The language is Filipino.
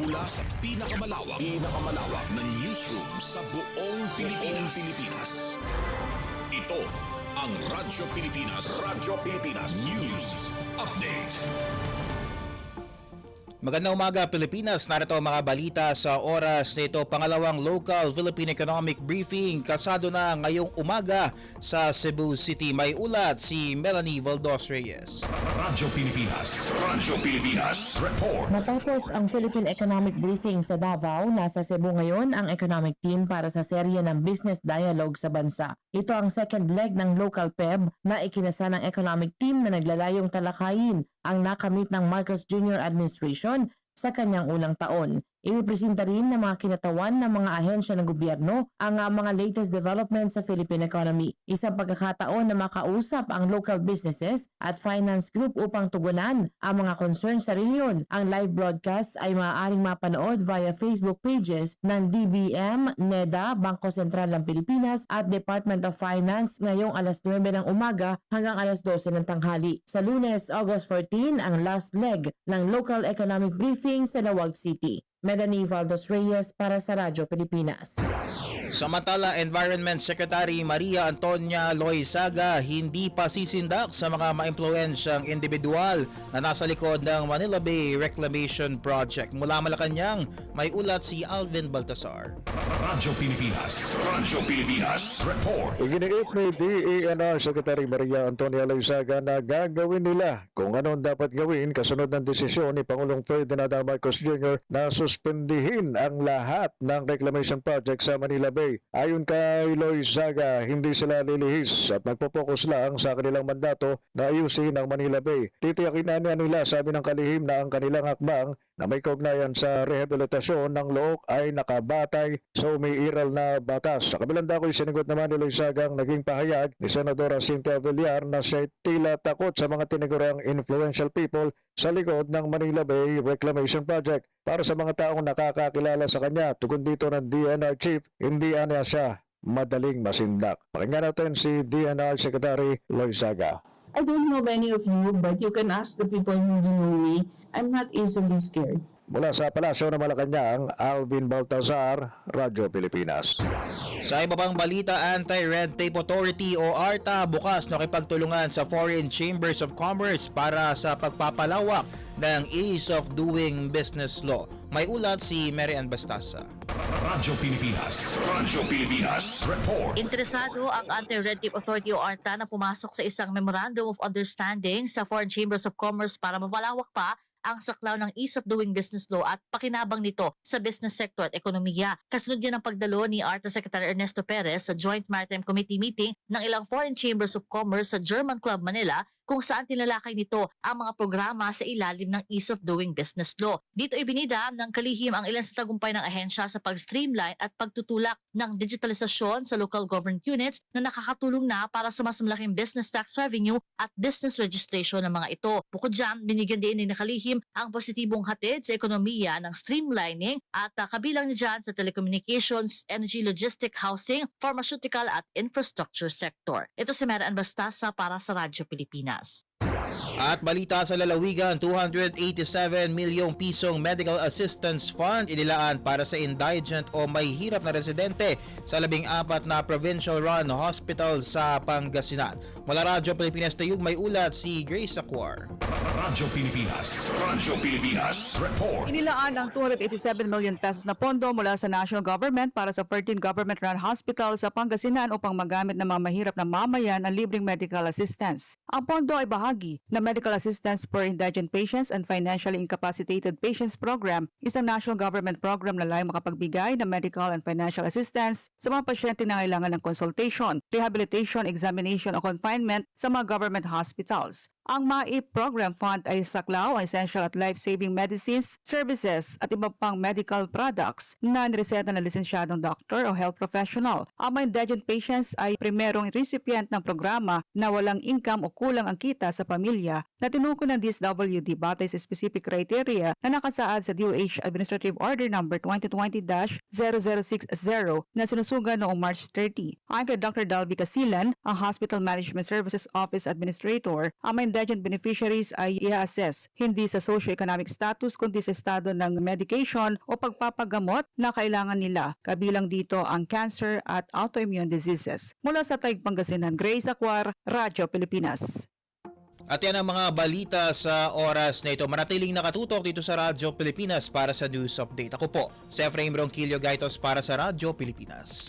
Mula sa pinakamalawak, pinakamalawak na newsroom sa buong Pilipinas. Pilipinas. Ito ang Radyo Pilipinas. Radyo Pilipinas News Update. Magandang umaga Pilipinas, narito ang mga balita sa oras nito pangalawang local Philippine Economic Briefing kasado na ngayong umaga sa Cebu City. May ulat si Melanie Valdos Reyes. Radyo Pilipinas. Radyo Pilipinas. Report. Matapos ang Philippine Economic Briefing sa Davao, nasa Cebu ngayon ang economic team para sa serye ng business dialogue sa bansa. Ito ang second leg ng local PEB na ikinasa ng economic team na naglalayong talakayin ang nakamit ng Marcos Jr. Administration sa kanyang unang taon. Ipipresenta rin ng mga kinatawan ng mga ahensya ng gobyerno ang uh, mga latest developments sa Philippine economy. Isang pagkakataon na makausap ang local businesses at finance group upang tugunan ang mga concerns sa rehiyon. Ang live broadcast ay maaaring mapanood via Facebook pages ng DBM, NEDA, Bangko Sentral ng Pilipinas at Department of Finance ngayong alas 9 ng umaga hanggang alas 12 ng tanghali. Sa lunes, August 14, ang last leg ng local economic briefing sa Lawag City. Melanie Valdos Reyes para sa Radyo Pilipinas. Samantala, Environment Secretary Maria Antonia Loizaga hindi pa sisindak sa mga maimpluensyang individual na nasa likod ng Manila Bay Reclamation Project. Mula Malacanang, may ulat si Alvin Baltasar. Radyo Pilipinas. Radyo Pilipinas. Report. Iginiit ni DENR Secretary Maria Antonia Loizaga na gagawin nila kung ano dapat gawin kasunod ng desisyon ni Pangulong Ferdinand. Marcos Jr. na suspendihin ang lahat ng reclamation project sa Manila Bay. Ayon kay Loizaga, hindi sila lilihis at magpopokus lang sa kanilang mandato na ayusin ang Manila Bay. Titiyakin na nila sabi ng kalihim na ang kanilang hakbang na may kaugnayan sa rehabilitasyon ng look ay nakabatay sa umiiral na batas. Sa kabilang dako, sinigot naman ni Loizaga ang naging pahayag ni Senadora Cynthia Villar na siya tila takot sa mga tinigurang influential people sa likod ng Manila Bay Reclamation Project. Para sa mga taong nakakakilala sa kanya, tugon dito ng DNR Chief, hindi ana siya madaling masindak. Pakinggan natin si DNR Secretary Loizaga. I don't know many of you, but you can ask the people who know me. I'm not easily scared. Mula sa Palasyo ng Malacanang, Alvin Baltazar, Radyo Pilipinas. Sa iba pang balita, Anti-Red Tape Authority o ARTA bukas nakipagtulungan sa Foreign Chambers of Commerce para sa pagpapalawak ng Ease of Doing Business Law. May ulat si Mary Ann Bastasa. Radyo Pilipinas. Radyo Pilipinas. Report. Interesado ang Anti-Red Tape Authority o ARTA na pumasok sa isang Memorandum of Understanding sa Foreign Chambers of Commerce para mapalawak pa ang saklaw ng Ease of Doing Business Law at pakinabang nito sa business sector at ekonomiya. Kasunod yan ang pagdalo ni ARTA Secretary Ernesto Perez sa Joint Maritime Committee meeting ng ilang Foreign Chambers of Commerce sa German Club Manila kung saan tinalakay nito ang mga programa sa ilalim ng Ease of Doing Business Law. Dito ibinida ng kalihim ang ilan sa tagumpay ng ahensya sa pag-streamline at pagtutulak ng digitalisasyon sa local government units na nakakatulong na para sa mas malaking business tax revenue at business registration ng mga ito. Bukod dyan, binigyan din ni nakalihim ang positibong hatid sa ekonomiya ng streamlining at uh, kabilang niya dyan sa telecommunications, energy, logistic, housing, pharmaceutical at infrastructure sector. Ito si Meran Bastasa para sa Radyo Pilipinas. At balita sa lalawigan, 287 milyong pisong medical assistance fund inilaan para sa indigent o may hirap na residente sa labing apat na provincial run hospital sa Pangasinan. Mula Radyo Pilipinas Tayug may ulat si Grace Acquar. Radyo Pilipinas. Radyo Pilipinas. Report. Inilaan ang 287 million pesos na pondo mula sa national government para sa 13 government-run hospital sa Pangasinan upang magamit ng mga mahirap na mamayan ang libreng medical assistance. Ang pondo ay bahagi ng Medical Assistance for Indigent Patients and Financially Incapacitated Patients Program, isang national government program na layong makapagbigay ng medical and financial assistance sa mga pasyente na kailangan ng consultation, rehabilitation, examination o confinement sa mga government hospitals. Ang MAIP Program Fund ay saklaw ang essential at life-saving medicines, services at iba pang medical products na nireseta ng lisensyadong doctor o health professional. Ang mga indigent patients ay primerong recipient ng programa na walang income o kulang ang kita sa pamilya na tinuko ng DSWD batay sa specific criteria na nakasaad sa DOH Administrative Order No. 2020-0060 na sinusugan noong March 30. Ayon kay Dr. Dalvi Casilan, ang Hospital Management Services Office Administrator, ang mga indigent beneficiaries ay i-assess hindi sa socio-economic status kundi sa estado ng medication o pagpapagamot na kailangan nila. Kabilang dito ang cancer at autoimmune diseases. Mula sa Taig Pangasinan, Grace Aquar, Radyo Pilipinas. At yan ang mga balita sa oras na ito. Manatiling nakatutok dito sa Radyo Pilipinas para sa news update. Ako po, si Ronquillo Gaitos para sa Radyo Pilipinas.